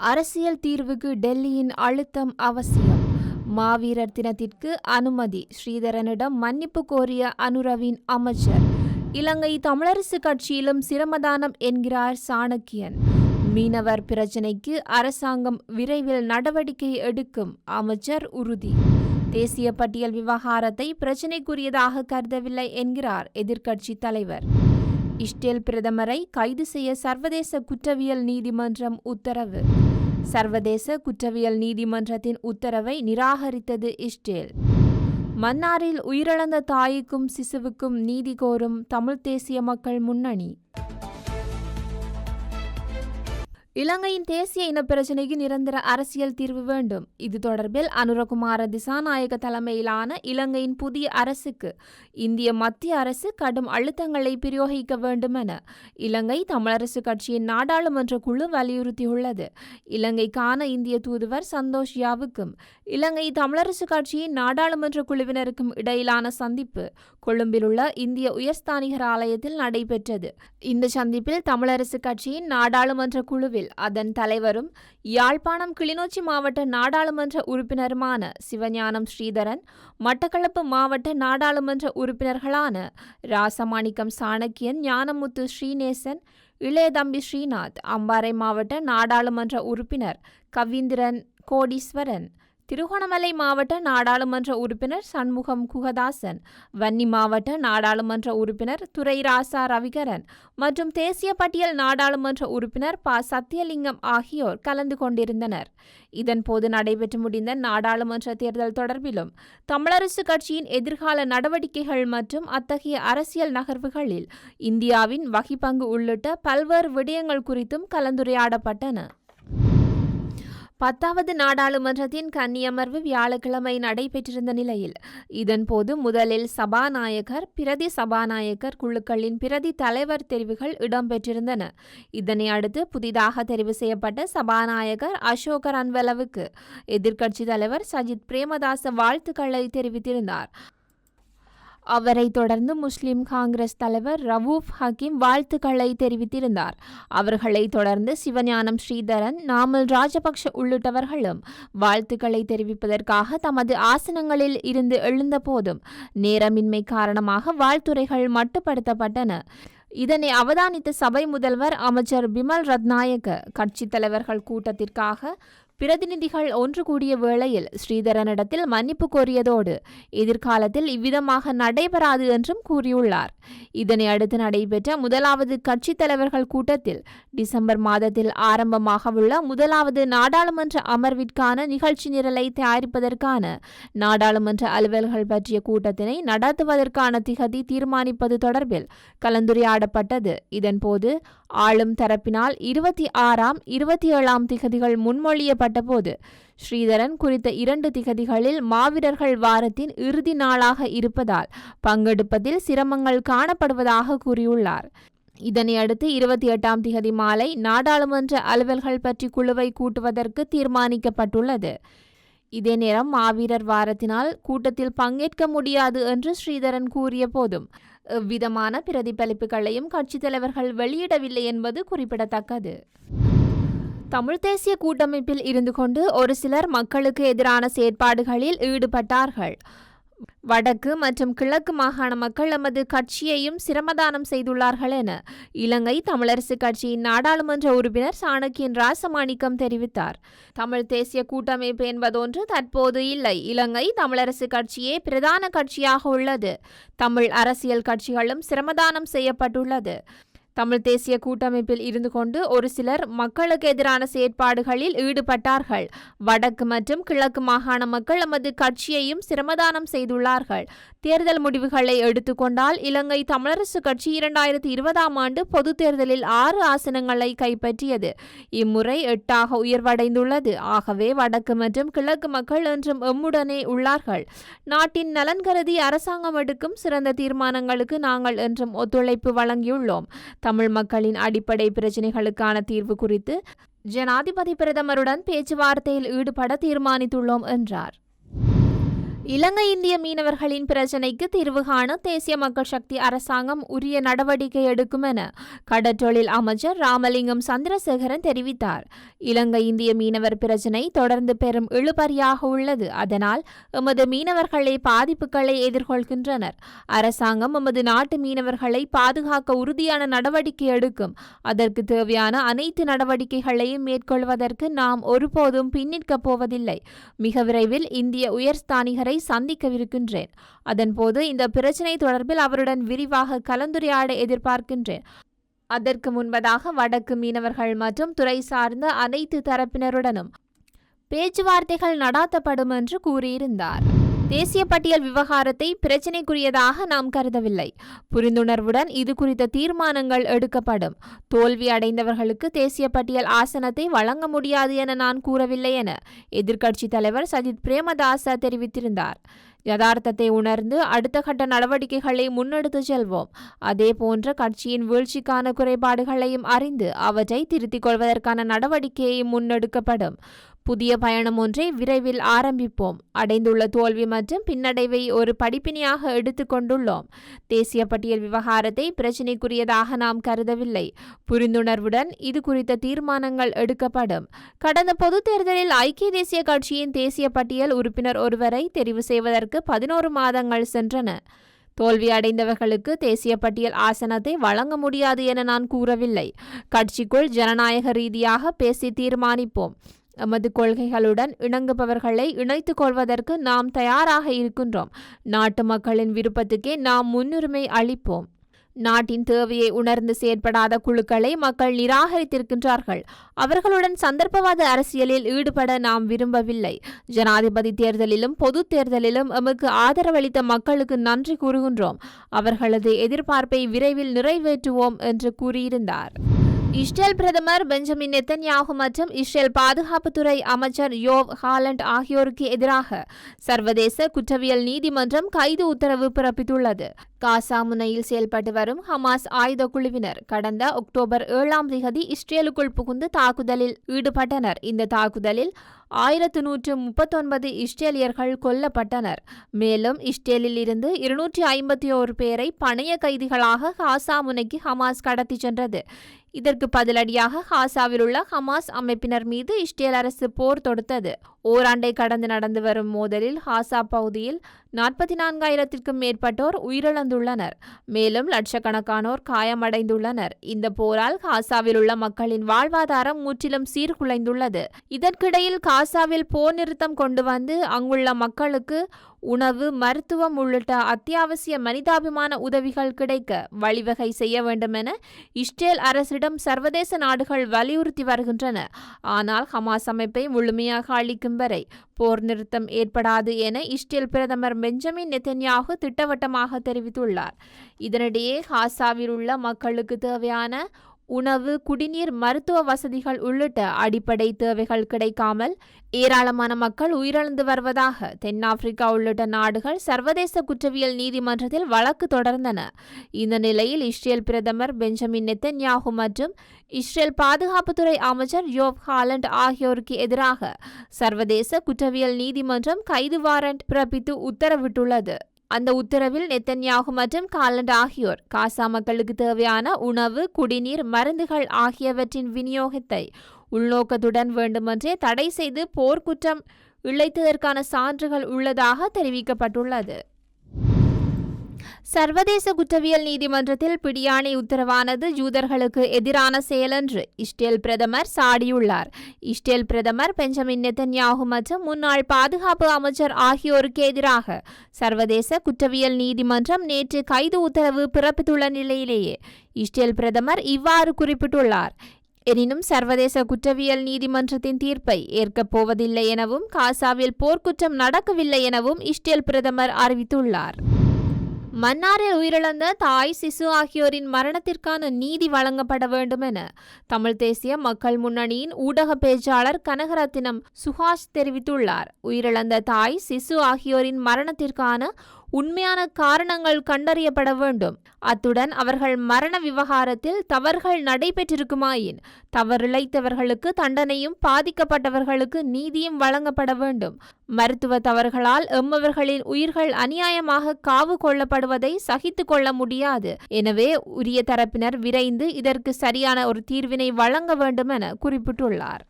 அரசியல் தீர்வுக்கு டெல்லியின் அழுத்தம் அவசியம். மாவீரர் தினத்திற்கு அனுமதி. ஸ்ரீதரனிடம் மன்னிப்பு கோரிய அனுரவின் அமைச்சர். இலங்கை தமிழரசு கட்சியிலும் சிரமதானம் என்கிறார் சாணக்கியன். மீனவர் பிரச்சினைக்கு அரசாங்கம் விரைவில் நடவடிக்கை எடுக்கும் அமைச்சர் உறுதி. தேசிய பட்டியல் விவகாரத்தை பிரச்சினைக்குரியதாக கருதவில்லை என்கிறார் எதிர்க்கட்சி தலைவர். இஸ்ரேல் பிரதமரை கைது செய்ய சர்வதேச குற்றவியல் நீதிமன்றம் உத்தரவு. சர்வதேச குற்றவியல் நீதிமன்றத்தின் உத்தரவை நிராகரித்தது இஸ்ரேல். மன்னாரில் உயிரிழந்த தாய்க்கும் சிசுவுக்கும் நீதி கோரும் தமிழ்த் தேசிய மக்கள் முன்னணி. இலங்கையின் தேசிய இனப்பிரச்சினைக்கு நிரந்தர அரசியல் தீர்வு வேண்டும். இது தொடர்பில் அனுரகுமார திசாநாயக தலைமையிலான இலங்கையின் புதிய அரசுக்கு இந்திய மத்திய அரசு கடும் அழுத்தங்களை பிரயோகிக்க வேண்டும் என இலங்கை தமிழரசு கட்சியின் நாடாளுமன்ற குழு வலியுறுத்தியுள்ளது. இலங்கைக்கான இந்திய தூதுவர் சந்தோஷ் யாவுக்கும் இலங்கை தமிழரசு கட்சியின் நாடாளுமன்ற குழுவினருக்கும் இடையிலான சந்திப்பு கொழும்பில் உள்ள இந்திய உயர்ஸ்தானிகர் ஆலயத்தில் நடைபெற்றது. இந்த சந்திப்பில் தமிழரசு கட்சியின் நாடாளுமன்ற குழுவில் அதன் தலைவரும் யாழ்ப்பாணம் கிளிநொச்சி மாவட்ட நாடாளுமன்ற உறுப்பினருமான சிவஞானம் ஸ்ரீதரன் மட்டக்களப்பு மாவட்ட நாடாளுமன்ற உறுப்பினர்களான ராசமாணிக்கம் சாணக்கியன் ஞானமுத்து ஸ்ரீநேசன் இளையதம்பி ஸ்ரீநாத் அம்பாறை மாவட்ட நாடாளுமன்ற உறுப்பினர் கவீந்திரன் கோடீஸ்வரன் திருகோணமலை மாவட்ட நாடாளுமன்ற உறுப்பினர் சண்முகம் குகதாசன் வன்னி மாவட்ட நாடாளுமன்ற உறுப்பினர் துரைராசா ரவிகரன் மற்றும் தேசிய பட்டியல் நாடாளுமன்ற உறுப்பினர் ப. சத்தியலிங்கம் ஆகியோர் கலந்து கொண்டிருந்தனர். இதன்போது நடைபெற்று முடிந்த நாடாளுமன்ற தேர்தல் தொடர்பிலும் தமிழரசு கட்சியின் எதிர்கால நடவடிக்கைகள் மற்றும் அத்தகைய அரசியல் நகர்வுகளில் இந்தியாவின் வகிப்பங்கு உள்ளிட்ட பல்வேறு விடயங்கள் குறித்தும் கலந்துரையாடப்பட்டன. பத்தாவது நாடாளுமன்றத்தின் கன்னியமர்வு வியாழக்கிழமை நடைபெற்றிருந்த நிலையில் இதன்போது முதலில் சபாநாயகர் பிரதி சபாநாயகர் குழுக்களின் பிரதி தலைவர் தெரிவுகள் இடம்பெற்றிருந்தன. இதனை அடுத்து புதிதாக தெரிவு செய்யப்பட்ட சபாநாயகர் அசோகர் அன்வலவுக்கு எதிர்க்கட்சித் தலைவர் சஜித் பிரேமதாச வாழ்த்துக்களை தெரிவித்திருந்தார். அவரை தொடர்ந்து முஸ்லிம் காங்கிரஸ் தலைவர் ரவூப் ஹக்கீம் வாழ்த்துக்களை தெரிவித்திருந்தார். அவர்களை தொடர்ந்து சிவஞானம் ஸ்ரீதரன் நாமல் ராஜபக்ஷ உள்ளிட்டவர்களும் வாழ்த்துக்களை தெரிவிப்பதற்காக தமது ஆசனங்களில் இருந்து எழுந்த போதும் நேரமின்மை காரணமாக வாழ்த்துரைகள் மட்டுப்படுத்தப்பட்டன. இதனை அவதானித்த சபை முதல்வர் அமைச்சர் பிமல் ரத்நாயக்க கட்சித் தலைவர்கள் கூட்டத்திற்காக பிரதிநிதிகள் ஒன்று கூடிய வேளையில் ஸ்ரீதரனிடத்தில் மன்னிப்பு கோரியதோடு எதிர்காலத்தில் இவ்விதமாக நடைபெறாது என்றும் கூறியுள்ளார். இதனை அடுத்து நடைபெற்ற முதலாவது கட்சித் தலைவர்கள் கூட்டத்தில் டிசம்பர் மாதத்தில் ஆரம்பமாகவுள்ள முதலாவது நாடாளுமன்ற அமர்விற்கான நிகழ்ச்சி நிரலை தயாரிப்பதற்கான நாடாளுமன்ற அலுவல்கள் பற்றிய கூட்டத்தினை நடத்துவதற்கான திகதி தீர்மானிப்பது தொடர்பில் கலந்துரையாடப்பட்டது. இதன்போது ஆளும் தரப்பினால் இருபத்தி ஆறாம் இருபத்தி ஏழாம் திகதிகள் முன்மொழியப்பட்ட போது ஸ்ரீதரன் குறித்த இரண்டு திகதிகளில் மாவீரர்கள் வாரத்தின் இறுதி நாளாக இருப்பதால் பங்கெடுப்பதில் சிரமங்கள் காணப்படுவதாக கூறியுள்ளார். இதனை அடுத்து இருபத்தி எட்டாம் திகதி மாலை நாடாளுமன்ற அலுவல்கள் பற்றி குழுவை கூட்டுவதற்கு தீர்மானிக்கப்பட்டுள்ளது. இதே நேரம் மாவீரர் வாரத்தினால் கூட்டத்தில் பங்கேற்க முடியாது என்று ஸ்ரீதரன் கூறிய போதும் எவ்விதமான பிரதிபலிப்புகளையும் கட்சித் தலைவர்கள் வெளியிடவில்லை என்பது குறிப்பிடத்தக்கது. தமிழ் தேசிய கூட்டமைப்பில் இருந்து கொண்டு ஒரு சிலர் மக்களுக்கு எதிரான செயற்பாடுகளில் ஈடுபட்டார்கள். வடக்கு மற்றும் கிழக்கு மாகாண மக்கள் எமது கட்சியையும் சிரமதானம் செய்துள்ளார்கள் என இலங்கை தமிழரசு கட்சியின் நாடாளுமன்ற உறுப்பினர் சாணக்கியன் ராசமாணிக்கம் தெரிவித்தார். தமிழ் தேசிய கூட்டமைப்பு என்பதொன்று தற்போது இல்லை. இலங்கை தமிழரசு கட்சியே பிரதான கட்சியாக உள்ளது. தமிழ் அரசியல் கட்சிகளும் சிரமதானம் செய்யப்பட்டுள்ளது. தமிழ் தேசிய கூட்டமைப்பில் இருந்து கொண்டு ஒரு சிலர் மக்களுக்கு எதிரான செயற்பாடுகளில் ஈடுபட்டார்கள். வடக்கு மற்றும் கிழக்கு மாகாண மக்கள் எமது கட்சியையும் சிரமதானம் செய்துள்ளார்கள். தேர்தல் முடிவுகளை எடுத்துக்கொண்டால் இலங்கை தமிழரசு கட்சி இரண்டாயிரத்தி இருபதாம் ஆண்டு பொது தேர்தலில் ஆறு ஆசனங்களை கைப்பற்றியது. இம்முறை எட்டாக உயர்வடைந்துள்ளது. ஆகவே வடக்கு மற்றும் கிழக்கு மக்கள் என்றும் எம்முடனே உள்ளார்கள். நாட்டின் நலன் கருதி அரசாங்கம் எடுக்கும் சிறந்த தீர்மானங்களுக்கு நாங்கள் என்றும் ஒத்துழைப்பு வழங்கியுள்ளோம். தமிழ் மக்களின் அடிப்படை பிரச்சினைகளுக்கான தீர்வு குறித்து ஜனாதிபதி பிரதமருடன் பேச்சுவார்த்தையில் ஈடுபட தீர்மானித்துள்ளோம் என்றார். இலங்கை இந்திய மீனவர்களின் பிரச்சினைக்கு தீர்வு காண தேசிய மக்கள் சக்தி அரசாங்கம் உரிய நடவடிக்கை எடுக்கும் என கடற்றொழில் அமைச்சர் ராமலிங்கம் சந்திரசேகரன் தெரிவித்தார். இலங்கை இந்திய மீனவர் பிரச்சினை தொடர்ந்து பெரும் இழுபறியாக உள்ளது. அதனால் எமது மீனவர்களை பாதிப்புகளை எதிர்கொள்கின்றனர். அரசாங்கம் எமது நாட்டு மீனவர்களை பாதுகாக்க உறுதியான நடவடிக்கை எடுக்கும். அதற்கு தேவையான அனைத்து நடவடிக்கைகளையும் மேற்கொள்வதற்கு நாம் ஒருபோதும் பின்னிற்கப் போவதில்லை. மிக விரைவில் இந்திய உயர்ஸ்தானிகரை சந்திக்கவிருக்கின்றேன். அதன்போது இந்த பிரச்சினை தொடர்பில் அவருடன் விரிவாக கலந்துரையாட எதிர்பார்க்கின்றேன். அதற்கு முன்பதாக வடக்கு மீனவர்கள் மற்றும் துறை சார்ந்த அனைத்து தரப்பினருடனும் பேச்சுவார்த்தைகள் நடாத்தப்படும் என்று கூறியிருந்தார். தேசிய பட்டியல் விவகாரத்தை பிரச்சினைக்குரியதாக நாம் கருதவில்லை. புரிந்துணர்வுடன் இது குறித்த தீர்மானங்கள் எடுக்கப்படும். தோல்வி அடைந்தவர்களுக்கு தேசிய பட்டியல் ஆசனத்தை வழங்க முடியாது என நான் கூறவில்லை என எதிர்க்கட்சித் தலைவர் சஜித் பிரேமதாச தெரிவித்திருந்தார். யதார்த்தத்தை உணர்ந்து அடுத்த கட்ட நடவடிக்கைகளை முன்னெடுத்து செல்வோம். அதே போன்ற கட்சியின் வீழ்ச்சிக்கான குறைபாடுகளையும் அறிந்து அவற்றை திருத்திக் கொள்வதற்கான நடவடிக்கையும் முன்னெடுக்கப்படும். புதிய பயணம் ஒன்றை விரைவில் ஆரம்பிப்போம். அடைந்துள்ள தோல்வி மற்றும் பின்னடைவை ஒரு படிப்பினையாக எடுத்துக்கொண்டுள்ளோம் தேசிய பட்டியல் விவகாரத்தை பிரச்சினைக்குரியதாக நாம் கருதவில்லை. புரிந்துணர்வுடன் இது குறித்த தீர்மானங்கள் எடுக்கப்படும். கடந்த பொதுத் தேர்தலில் ஐக்கிய தேசிய கட்சியின் தேசிய பட்டியல் உறுப்பினர் ஒருவரை தெரிவு செய்வதற்கு பதினோரு மாதங்கள் சென்றன. தோல்வி அடைந்தவர்களுக்கு தேசிய பட்டியல் ஆசனத்தை வழங்க முடியாது என நான் கூறவில்லை. கட்சிக்குள் ஜனநாயக ரீதியாக பேசி தீர்மானிப்போம். எமது கொள்கைகளுடன் இணங்குபவர்களை இணைத்துக் கொள்வதற்கு நாம் தயாராக இருக்கின்றோம். நாட்டு மக்களின் விருப்பத்துக்கே நாம் முன்னுரிமை அளிப்போம். நாட்டின் தேவையை உணர்ந்து செயற்படாத குழுக்களை மக்கள் நிராகரித்திருக்கின்றார்கள். அவர்களுடன் சந்தர்ப்பவாத அரசியலில் ஈடுபட நாம் விரும்பவில்லை. ஜனாதிபதி தேர்தலிலும் பொது தேர்தலிலும் எமக்கு ஆதரவளித்த மக்களுக்கு நன்றி கூறுகின்றோம். அவர்களது எதிர்பார்ப்பை விரைவில் நிறைவேற்றுவோம் என்று கூறியிருந்தார். இஸ்ரேல் பிரதமர் பெஞ்சமின் நெத்தன்யாகு மற்றும் இஸ்ரேல் பாதுகாப்புத்துறை அமைச்சர் யோவ் ஹாலண்ட் ஆகியோருக்கு எதிராக சர்வதேச குற்றவியல் நீதிமன்றம் கைது உத்தரவு பிறப்பித்துள்ளது. காசா முனையில் செயல்பட்டு வரும் ஹமாஸ் ஆயுத குழுவினர் கடந்த அக்டோபர் ஏழாம் திகதி இஸ்ரேலுக்குள் புகுந்து தாக்குதலில் ஈடுபட்டனர். இந்த தாக்குதலில் ஆயிரத்து நூற்று முப்பத்தொன்பது இஸ்ரேலியர்கள் கொல்லப்பட்டனர். மேலும் இஸ்ரேலில் இருந்து இருநூற்றி ஐம்பத்தி ஓரு பேரை பணைய கைதிகளாக காசா முனைக்கு ஹமாஸ் கடத்தி சென்றது. இதற்கு பதிலடியாக காசாவில் உள்ள ஹமாஸ் அமைப்பினர் மீது இஸ்ரேல் அரசு போர் தொடுத்தது. ஓராண்டை கடந்து நடந்து வரும் மோதலில் ஹாசா பகுதியில் நாற்பத்தி நான்காயிரத்திற்கும் மேற்பட்டோர் உயிரிழந்துள்ளனர். மேலும் லட்சக்கணக்கானோர் காயமடைந்துள்ளனர். இந்த போரால் காசாவில் உள்ள மக்களின் வாழ்வாதாரம் முற்றிலும் சீர்குலைந்துள்ளது. இதற்கிடையில் காசாவில் போர் நிறுத்தம் கொண்டு வந்து அங்குள்ள மக்களுக்கு உணவு மருத்துவம் உள்ளிட்ட அத்தியாவசிய மனிதாபிமான உதவிகள் கிடைக்க வழிவகை செய்ய வேண்டும் என இஸ்ரேல் அரசிடம் சர்வதேச நாடுகள் வலியுறுத்தி வருகின்றன. ஆனால் ஹமாஸ் அமைப்பை முழுமையாக அளிக்கும் வரை போர் நிறுத்தம் ஏற்படாது என இஸ்ரேல் பிரதமர் பெஞ்சமின் நெத்தன்யாகு திட்டவட்டமாக தெரிவித்துள்ளார். இதனிடையே ஹாசாவில் உள்ள மக்களுக்கு தேவையான உணவு குடிநீர் மருத்துவ வசதிகள் உள்ளிட்ட அடிப்படை தேவைகள் கிடைக்காமல் ஏராளமான மக்கள் உயிரிழந்து வருவதாக தென்னாப்பிரிக்கா உள்ளிட்ட நாடுகள் சர்வதேச குற்றவியல் நீதிமன்றத்தில் வழக்கு தொடர்ந்தன. இந்த நிலையில் இஸ்ரேல் பிரதமர் பெஞ்சமின் நெத்தன்யாகு மற்றும் இஸ்ரேல் பாதுகாப்புத்துறை அமைச்சர் யோவ் ஹாலண்ட் ஆகியோருக்கு எதிராக சர்வதேச குற்றவியல் நீதிமன்றம் கைது வாரண்ட் பிறப்பித்து உத்தரவிட்டுள்ளது. அந்த உத்தரவில் நெத்தன்யாகு மற்றும் காலண்ட் ஆகியோர் காசா மக்களுக்கு தேவையான உணவு குடிநீர் மருந்துகள் ஆகியவற்றின் விநியோகத்தை உள்நோக்கத்துடன் வேண்டுமென்றே தடை செய்து போர்க்குற்றம் இழைத்ததற்கான சான்றுகள் உள்ளதாக தெரிவிக்கப்பட்டுள்ளது. சர்வதேச குற்றவியல் நீதிமன்றத்தில் பிடியாணை உத்தரவானது யூதர்களுக்கு எதிரான செயலென்று இஸ்ரேல் பிரதமர் சாடியுள்ளார். இஸ்ரேல் பிரதமர் பெஞ்சமின் நெத்தன்யாகு மற்றும் முன்னாள் பாதுகாப்பு அமைச்சர் ஆகியோருக்கு எதிராக சர்வதேச குற்றவியல் நீதிமன்றம் நேற்று கைது உத்தரவு பிறப்பித்துள்ள நிலையிலேயே இஸ்ரேல் பிரதமர் இவ்வாறு குறிப்பிட்டுள்ளார். எனினும் சர்வதேச குற்றவியல் நீதிமன்றத்தின் தீர்ப்பை ஏற்கப் போவதில்லை எனவும் காசாவில் போர்க்குற்றம் நடக்கவில்லை எனவும் இஸ்ரேல் பிரதமர் அறிவித்துள்ளார். மன்னாரில் உயிரிழந்த தாய் சிசு ஆகியோரின் மரணத்திற்கான நீதி வழங்கப்பட வேண்டும் என தமிழ் தேசிய மக்கள் முன்னணியின் ஊடக பேச்சாளர் கனகரத்தினம் சுஹாஷ் தெரிவித்துள்ளார். உயிரிழந்த தாய் சிசு ஆகியோரின் மரணத்திற்கான உண்மையான காரணங்கள் கண்டறியப்பட வேண்டும். அத்துடன் அவர்கள் மரண விவகாரத்தில் தவறுகள் நடைபெற்றிருக்குமாயின் தவறிழைத்தவர்களுக்கு தண்டனையும் பாதிக்கப்பட்டவர்களுக்கு நீதியும் வழங்கப்பட வேண்டும். மருத்துவ தவறுகளால் எம்மவர்களின் உயிர்கள் அநியாயமாக காவு கொள்ளப்படுவதை சகித்து கொள்ள முடியாது. எனவே உரிய தரப்பினர் விரைந்து இதற்கு சரியான ஒரு தீர்வினை வழங்க வேண்டும் என குறிப்பிட்டுள்ளார்.